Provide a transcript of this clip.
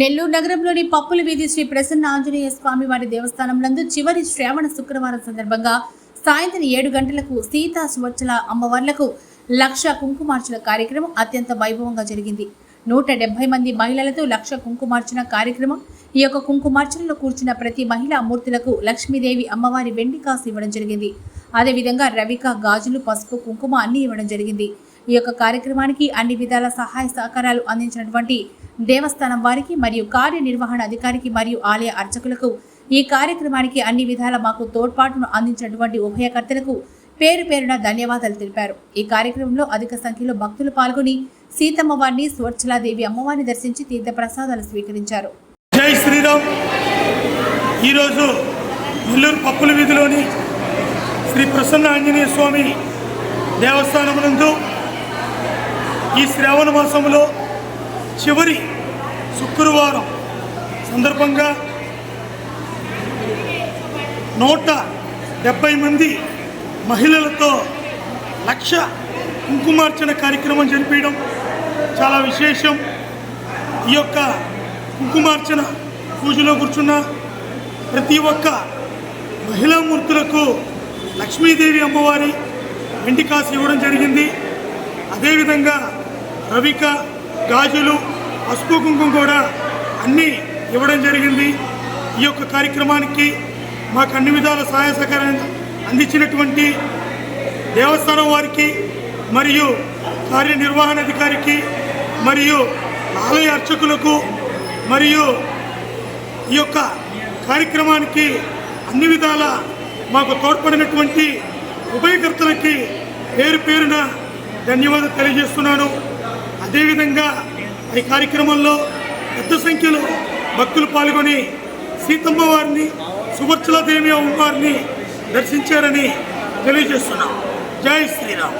నెల్లూరు నగరంలోని పప్పుల వీధి శ్రీ ప్రసన్న ఆంజనేయ స్వామి వారి దేవస్థానంలో నందు చివరి శ్రావణ శుక్రవారం సందర్భంగా సాయంత్రం ఏడు గంటలకు సీతా సువచ్చల అమ్మవార్లకు లక్ష కుంకుమార్చన కార్యక్రమం అత్యంత వైభవంగా జరిగింది. నూట డెబ్బై మంది మహిళలతో లక్ష కుంకుమార్చన కార్యక్రమం ఈ యొక్క కుంకుమార్చనలో కూర్చున్న ప్రతి మహిళా మూర్తులకు లక్ష్మీదేవి అమ్మవారి వెండి కాసు ఇవ్వడం జరిగింది. అదేవిధంగా రవిక గాజులు పసుపు కుంకుమ అన్ని ఇవ్వడం జరిగింది. ఈ యొక్క కార్యక్రమానికి అన్ని విధాల సహాయ సహకారాలు అందించినటువంటి దేవస్థానం వారికి మరియు కార్యనిర్వహణ అధికారికి మరియు ఆలయ అర్చకులకు ఈ కార్యక్రమానికి అన్ని విధాల మాకు తోడ్పాటును అందించినటువంటి ఉభయకర్తలకు పేరు పేరున ధన్యవాదాలు తెలిపారు. ఈ కార్యక్రమంలో అధిక సంఖ్యలో భక్తులు పాల్గొని సీతమ్మ వారిని సువర్చలాదేవి అమ్మవారిని దర్శించి తీర్థ ప్రసాదాలు స్వీకరించారు. జై శ్రీరామ్. ఈరోజు నెల్లూరు పప్పుల వీధిలోని శ్రీ ప్రసన్న ఆంజనేయ స్వామి దేవస్థానమునందు ఈ శ్రావణ మాసంలో చివరి శుక్రవారం సందర్భంగా నూట డెబ్బై మంది మహిళలతో లక్ష కుంకుమార్చన కార్యక్రమం జరిపించడం చాలా విశేషం. ఈ యొక్క కుంకుమార్చన పూజలో కూర్చున్న ప్రతి ఒక్క మహిళామూర్తులకు లక్ష్మీదేవి అమ్మవారి వెండి కాసు ఇవ్వడం జరిగింది. అదేవిధంగా రవిక గాజులు పసుపు కుంకుమ కూడా అన్నీ ఇవ్వడం జరిగింది. ఈ యొక్క కార్యక్రమానికి మాకు అన్ని విధాల సహాయ సహకారాన్ని అందించినటువంటి దేవస్థానం వారికి మరియు కార్యనిర్వహణాధికారికి మరియు ఆలయ అర్చకులకు మరియు ఈ యొక్క కార్యక్రమానికి అన్ని విధాల మాకు తోడ్పడినటువంటి ఉభయకర్తలకి పేరు పేరున ధన్యవాదాలు తెలియజేస్తున్నాను. అదేవిధంగా ఈ కార్యక్రమంలో పెద్ద సంఖ్యలో భక్తులు పాల్గొని సీతమ్మ వారిని సువర్చలాదేవి అమ్మవారిని దర్శించారని తెలియజేస్తున్నాం. జై శ్రీరామ్.